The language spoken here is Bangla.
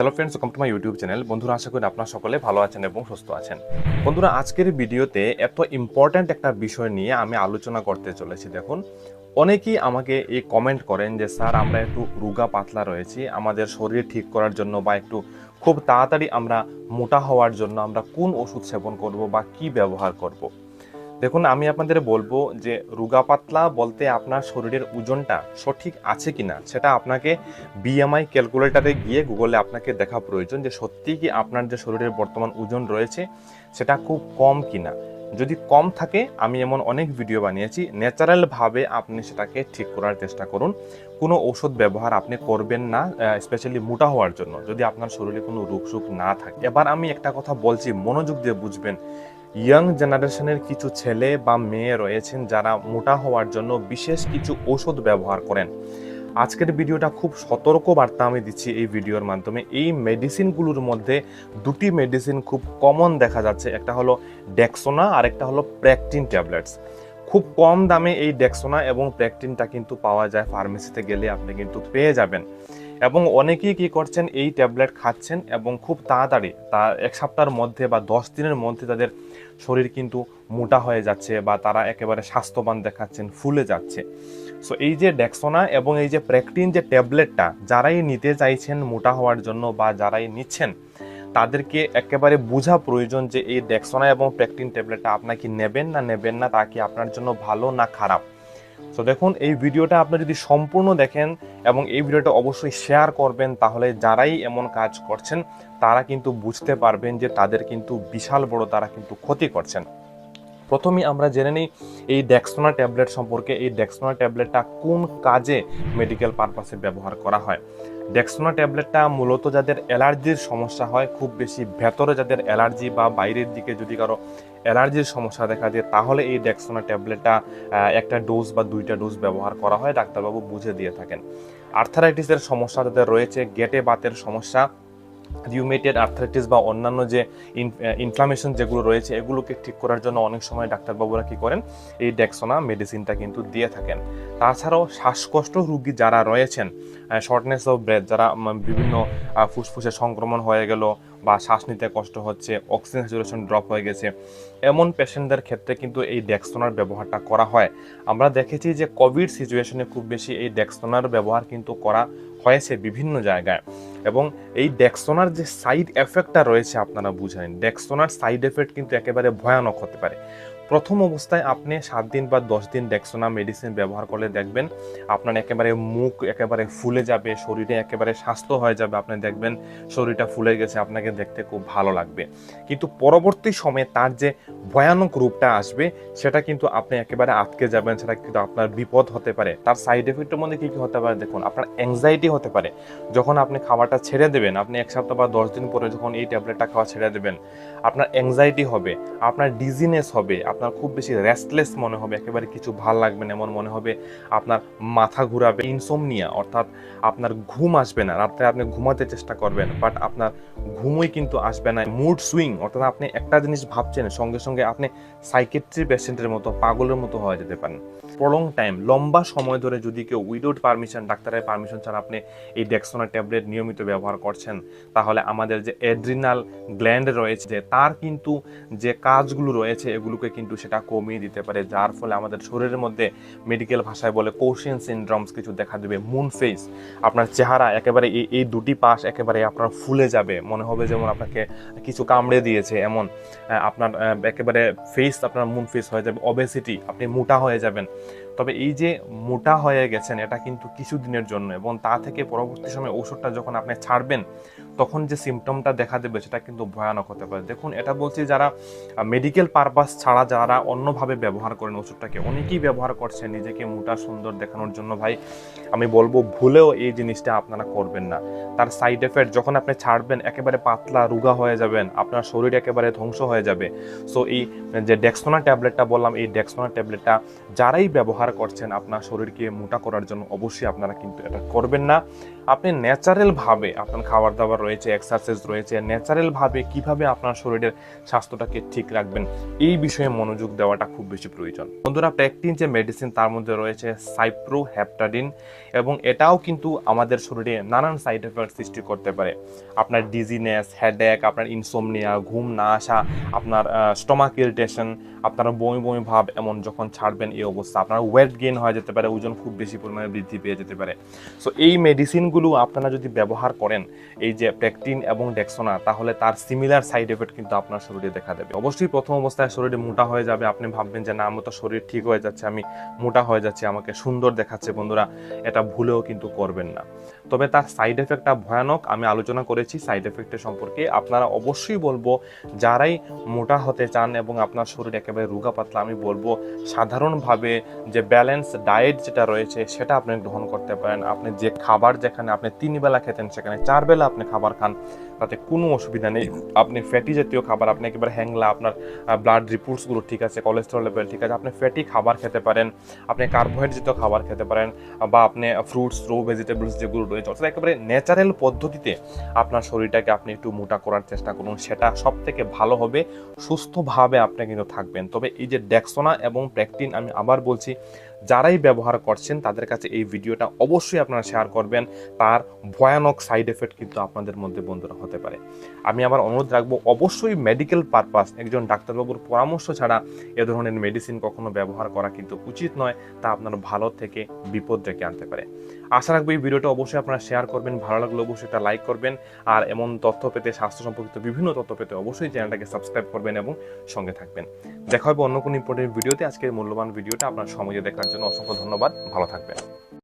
Hello friends welcome to my YouTube channel বন্ধুরা, আশা করি আপনারা সকলে ভালো আছেন এবং সুস্থ আছেন। বন্ধুরা, আজকের ভিডিওতে এত ইম্পর্ট্যান্ট একটা বিষয় নিয়ে আমি আলোচনা করতে চলেছি। দেখুন, অনেকেই আমাকে এই কমেন্ট করেন যে, স্যার, আমরা একটু রুগা পাতলা রয়েছি, আমাদের শরীর ঠিক করার জন্য বা একটু খুব তাড়াতাড়ি আমরা মোটা হওয়ার জন্য আমরা কোন ওষুধ সেবন করব বা কি ব্যবহার করব। দেখুন, আমি আপনাদের বলব যে রুগা পাতলা বলতে আপনার শরীরের ওজনটা সঠিক আছে কিনা, সেটা আপনাকে বিএমআই ক্যালকুলেটারে গিয়ে গুগলে আপনাকে দেখা প্রয়োজন যে সত্যি কি আপনার যে শরীরের বর্তমান ওজন রয়েছে, সেটা খুব কম কিনা। যদি কম থাকে, আমি এমন অনেক ভিডিও বানিয়েছি ন্যাচারালভাবে আপনি সেটাকে ঠিক করার চেষ্টা করুন। কোনো ওষুধ ব্যবহার আপনি করবেন না স্পেশালি মোটা হওয়ার জন্য। যদি আপনার শরীরে কোনো রোগ সুখ না থাকে। এবার আমি একটা কথা বলছি, মনোযোগ দিয়ে বুঝবেন। ইয়াং জেনারেশনের কিছু ছেলে বা মেয়ে রয়েছেন যারা মোটা হওয়ার জন্য বিশেষ কিছু ওষুধ ব্যবহার করেন। আজকের ভিডিওটা খুব সতর্ক বার্তা আমি দিচ্ছি এই ভিডিওর মাধ্যমে। এই মেডিসিনগুলোর মধ্যে দুটি মেডিসিন খুব কমন দেখা যাচ্ছে। একটা হলো ডেক্সোনা আর একটা হলো প্র্যাকটিন ট্যাবলেটস খুব কম দামে এই ডেক্সোনা এবং প্র্যাকটিনটা কিন্তু পাওয়া যায়। ফার্মেসিতে গেলে আপনি কিন্তু পেয়ে যাবেন। এবং অনেকেই কি করছেন, এই ট্যাবলেট খাচ্ছেন এবং খুব তাড়াতাড়ি তা এক সপ্তাহের মধ্যে বা দশ দিনের মধ্যে তাদের শরীর কিন্তু মোটা হয়ে যাচ্ছে বা তারা একেবারে স্বাস্থ্যবান দেখাচ্ছেন, ফুলে যাচ্ছে। সো এই যে ডেক্সোনা এবং এই যে প্র্যাকটিন যে ট্যাবলেটটা, যারাই নিতে চাইছেন মোটা হওয়ার জন্য বা যারাই নিচ্ছেন, তাদেরকে একেবারে বোঝা প্রয়োজন যে এই ডেক্সোনা এবং প্র্যাকটিন ট্যাবলেটটা আপনাকে নেবেন না নেবেন না, তা কি আপনার জন্য ভালো না খারাপ। তো দেখুন, এই ভিডিওটা আপনি যদি সম্পূর্ণ দেখেন এবং এই ভিডিওটা অবশ্যই শেয়ার করবেন, তাহলে যারাই এমন কাজ করছেন, তারা কিন্তু বুঝতে পারবেন যে তাদের কিন্তু বিশাল বড় তারা কিন্তু ক্ষতি করছেন। প্রথমেই আমরা জেনে নিই এই ডেক্সোনা ট্যাবলেট সম্পর্কে। এই ডেক্সোনা ট্যাবলেটটা কোন কাজে মেডিকেল পারপাসে ব্যবহার করা হয়? ডেক্সোনা ট্যাবলেটটা মূলত যাদের অ্যালার্জির সমস্যা হয়, খুব বেশি ভেতরে যাদের অ্যালার্জি বা বাইরের দিকে যদি কারও অ্যালার্জির সমস্যা দেখা যায়, তাহলে এই ডেক্সোনা ট্যাবলেটটা একটা ডোজ বা দুইটা ডোজ ব্যবহার করা হয়। ডাক্তারবাবু বুঝে দিয়ে থাকেন। আর্থারাইটিসের সমস্যা যাদের রয়েছে, গেটে বাতের সমস্যা রিউমেটেড আর্থারাইটিস বা অন্যান্য যে ইনফ্লামেশন যেগুলো রয়েছে, এগুলোকে ঠিক করার জন্য অনেক সময় ডাক্তারবাবুরা কি করেন? এই ডেক্সোনা মেডিসিনটা কিন্তু দিয়ে থাকেন। তাছাড়াও শ্বাসকষ্ট রুগী যারা রয়েছেন শর্টনেস অফ ব্রেথ যারা বিভিন্ন ফুসফুসে সংক্রমণ হয়ে গেল বা শ্বাস নিতে কষ্ট হচ্ছে অক্সিজেন স্যাচুরেশন ড্রপ হয়ে গেছে, এমন পেশেন্টদের ক্ষেত্রে কিন্তু এই ডেক্সোনার ব্যবহারটা করা হয়। আমরা দেখেছি যে কোভিড সিচুয়েশনে খুব বেশি এই ডেক্সোনার ব্যবহার কিন্তু করা হয়েছে বিভিন্ন জায়গায়। এবং এই ডেক্সোনার যে সাইড এফেক্টটা রয়েছে আপনারা বুঝেন ডেক্সোনার সাইড এফেক্ট কিন্তু একেবারে ভয়ানক হতে পারে। প্রথম অবস্থায় আপনি সাত দিন বা দশ দিন ডেক্সোনা মেডিসিন ব্যবহার করলে দেখবেন আপনার একেবারে মুখ একেবারে ফুলে যাবে, শরীরে একেবারে স্বাস্থ্য হয়ে যাবে। আপনি দেখবেন শরীরটা ফুলে গেছে, আপনাকে দেখতে খুব ভালো লাগবে। কিন্তু পরবর্তী সময়ে তার যে ভয়ানক রূপটা আসবে, সেটা কিন্তু আপনি একেবারে আটকে যাবেন, সেটা কিন্তু আপনার বিপদ হতে পারে। তার সাইড এফেক্টের মধ্যে কী কী হতে পারে দেখুন, আপনার অ্যাংজাইটি হতে পারে। যখন আপনি খাবারটা ছেড়ে দেবেন, আপনি এক সপ্তাহ বা দশ দিন পরে যখন এই ট্যাবলেটটা খাওয়া ছেড়ে দেবেন, আপনার অ্যাংজাইটি হবে, আপনার ডিজিনেস হবে আপনার খুব বেশি রেস্টলেস মনে হবে, একেবারে কিছু ভালো লাগবে না, এমন মনে হবে আপনার মাথা ঘুরাবে ইনসোমনিয়া অর্থাৎ আপনার ঘুম আসবে না, রাত্রে আপনি ঘুমাতে চেষ্টা করবেন বাট আপনার ঘুমই কিন্তু আসবে না মুড সুইং অর্থাৎ আপনি একটা জিনিস ভাবছেন, সঙ্গে সঙ্গে আপনি সাইকেট্রি পেশেন্টের মতো, পাগলের মতো হয়ে যেতে পারেন। প্রলং টাইম লম্বা সময় ধরে যদি কেউ উইদাউট পারমিশন ডাক্তারের পারমিশন ছাড়া আপনি এই ডেক্সোনা ট্যাবলেট নিয়মিত ব্যবহার করছেন, তাহলে আমাদের যে অ্যাড্রিনাল গ্ল্যান্ড রয়েছে তার কিন্তু যে কাজগুলো রয়েছে, এগুলোকে কিন্তু সেটা কমিয়ে দিতে পারে, যার ফলে আমাদের শরীরের মধ্যে মেডিকেল ভাষায় বলে কোশিয়ান সিনড্রমস কিছু দেখা দেবে মুন ফেস আপনার চেহারা একেবারে এই এই দুটি পাশ একেবারে আপনার ফুলে যাবে। মনে হবে যেমন আপনাকে কিছু কামড়ে দিয়েছে, এমন আপনার একেবারে ফেস আপনার মুন ফেস হয়ে যাবে অবেসিটি আপনি মোটা হয়ে যাবেন। তবে এই যে মোটা হয়ে গেছেন, এটা কিন্তু কিছুদিনের জন্য এবং তা থেকে পরবর্তী সময় ওষুধটা যখন আপনি ছাড়বেন, তখন যে সিমটমটা দেখা দেবে সেটা কিন্তু ভয়ানক হতে পারে। দেখুন, এটা বলছি যারা মেডিকেল পারপাস ছাড়া যারা অন্যভাবে ব্যবহার করেন ওষুধটাকে অনেকেই ব্যবহার করছে নিজেকে মোটা, সুন্দর দেখানোর জন্য। ভাই, আমি বলব ভুলেও এই জিনিসটা আপনারা করবেন না। তার সাইড এফেক্ট যখন আপনি ছাড়বেন, একেবারে পাতলা, রুগা হয়ে যাবেন, আপনার শরীর একেবারে ধ্বংস হয়ে যাবে। সো এই যে ডেক্সোনা ট্যাবলেটটা বললাম, এই ডেক্সোনা ট্যাবলেটটা যারাই ব্যবহার ব্যবহার করছেন আপনার শরীরকে মোটা করার জন্য, অবশ্যই আপনারা কিন্তু এটা করবেন না। আপনি ন্যাচারাল ভাবে আপনার খাবার দাবার রয়েছে এক্সারসাইজ রয়েছে ন্যাচারাল ভাবে কীভাবে আপনার শরীরের স্বাস্থ্যটাকে ঠিক রাখবেন, এই বিষয়ে মনোযোগ দেওয়াটা খুব বেশি প্রয়োজন। বন্ধুরা প্যাকটিন যে মেডিসিন তার মধ্যে রয়েছে সাইপ্রো হ্যাপটাডিন এবং এটাও কিন্তু আমাদের শরীরে নানান সাইড এফেক্ট সৃষ্টি করতে পারে। আপনার ডিজিনেস হেডেক আপনার ইনসোমনিয়া ঘুম না আসা, আপনার স্টমাক ইরিটেশন আপনার বমি বমি ভাব এমন যখন ছাড়বেন এই অবস্থা, আপনার ওয়েট গেইন হয়ে যেতে পারে, ওজন খুব বেশি পরিমাণে বৃদ্ধি পেয়ে যেতে পারে। সো এই মেডিসিনগুলো আপনারা যদি ব্যবহার করেন, এই যে প্যাকটিন এবং ডেক্সোনা তাহলে তার সিমিলার সাইড এফেক্ট কিন্তু আপনার শরীরে দেখা দেবে। অবশ্যই প্রথম অবস্থায় শরীরে মোটা হয়ে যাবে, আপনি ভাববেন যে, না, আমার তো শরীর ঠিক হয়ে যাচ্ছে, আমি মোটা হয়ে যাচ্ছে, আমাকে সুন্দর দেখাচ্ছে, বন্ধুরা, এটা ভুলেও কিন্তু করবেন না। তবে তার সাইড এফেক্টটা ভয়ানক, আমি আলোচনা করেছি সাইড এফেক্টের সম্পর্কে। আপনারা অবশ্যই বলব, যারাই মোটা হতে চান এবং আপনার শরীর একেবারে রুগা পাতলা, আমি বলব, সাধারণভাবে যে ব্যালেন্স ডায়েট যেটা রয়েছে সেটা আপনি গ্রহণ করতে পারেন। আপনি যে খাবার যেখানে আপনি তিন বেলা খেতেন সেখানে চার বেলা আপনি খাবার খান। তাতে কোনো অসুবিধা নেই। আপনি ফ্যাটি জাতীয় খাবার, আপনি একেবারে হ্যাংলা, আপনার ব্লাড রিপোর্টসগুলো ঠিক আছে কোলেস্ট্রল লেভেল ঠিক আছে, আপনি ফ্যাটি খাবার খেতে পারেন, আপনি কার্বোহাইড্রেট জাতীয় খাবার খেতে পারেন, বা আপনি ফ্রুটস রো ভেজিটেবলস যেগুলো রয়েছে, অর্থাৎ একেবারে ন্যাচারাল পদ্ধতিতে আপনার শরীরটাকে আপনি একটু মোটা করার চেষ্টা করুন। সেটা সব থেকে ভালো হবে, সুস্থভাবে আপনি কিন্তু থাকবেন। তবে এই যে ডেক্সোনা এবং প্র্যাকটিন আমি আবার বলছি যারাই ব্যবহার করছেন, তাদের কাছে এই ভিডিওটা অবশ্যই আপনারা শেয়ার করবেন। তার ভয়ানক সাইড এফেক্ট কিন্তু আপনাদের মধ্যে বন্ধুরা হতে পারে। আমি আবার অনুরোধ রাখব, অবশ্যই মেডিকেল পারপাস একজন ডাক্তারবাবুর পরামর্শ ছাড়া এ ধরনের মেডিসিন কখনো ব্যবহার করা কিন্তু উচিত নয়। তা আপনার ভালো থেকে বিপদ ডেকে আনতে পারে। আশা রাখব এই ভিডিওটা অবশ্যই আপনারা শেয়ার করবেন, ভালো লাগলে অবশ্যই একটা লাইক করবেন। আর এমন তথ্য পেতে, স্বাস্থ্য সম্পর্কিত বিভিন্ন তথ্য পেতে অবশ্যই চ্যানেলটাকে সাবস্ক্রাইব করবেন এবং সঙ্গে থাকবেন। দেখা হবে অন্য কোনো ইম্পর্টেন্ট ভিডিওতে আজকের মূল্যবান ভিডিওটা আপনার সময় দেখার জন্য অসংখ্য ধন্যবাদ। ভালো থাকবেন।